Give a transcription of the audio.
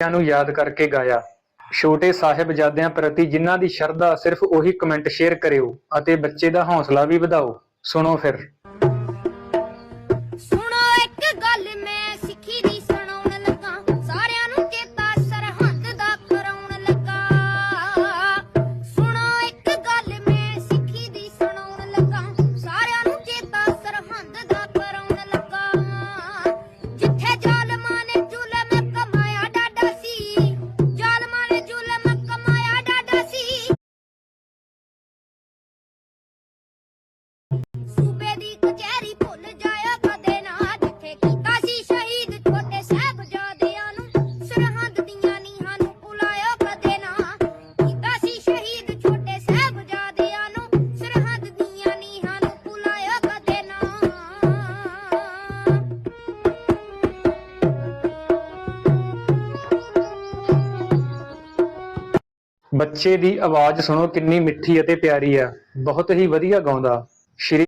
ਬੱਚਿਆਂ ਨੂੰ ਯਾਦ ਕਰਕੇ ਗਾਇਆ। ਛੋਟੇ ਸਾਹਿਬਜ਼ਾਦਿਆਂ ਪ੍ਰਤੀ ਜਿਨ੍ਹਾਂ ਦੀ ਸ਼ਰਧਾ ਸਿਰਫ ਉਹੀ ਕਮੈਂਟ ਸ਼ੇਅਰ ਕਰਿਓ ਅਤੇ ਬੱਚੇ ਦਾ ਹੌਸਲਾ ਵੀ ਵਧਾਓ। ਸੁਣੋ ਫਿਰ। ਸੁਣੋ ਬੱਚੇ ਦੀ ਆਵਾਜ਼ ਸੁਣੋ ਕਿੰਨੀ ਮਿੱਠੀ ਅਤੇ ਪਿਆਰੀ ਹੈ ਬਹੁਤ ਹੀ ਵਧੀਆ ਗਾਉਂਦਾ। ਸ਼੍ਰੀ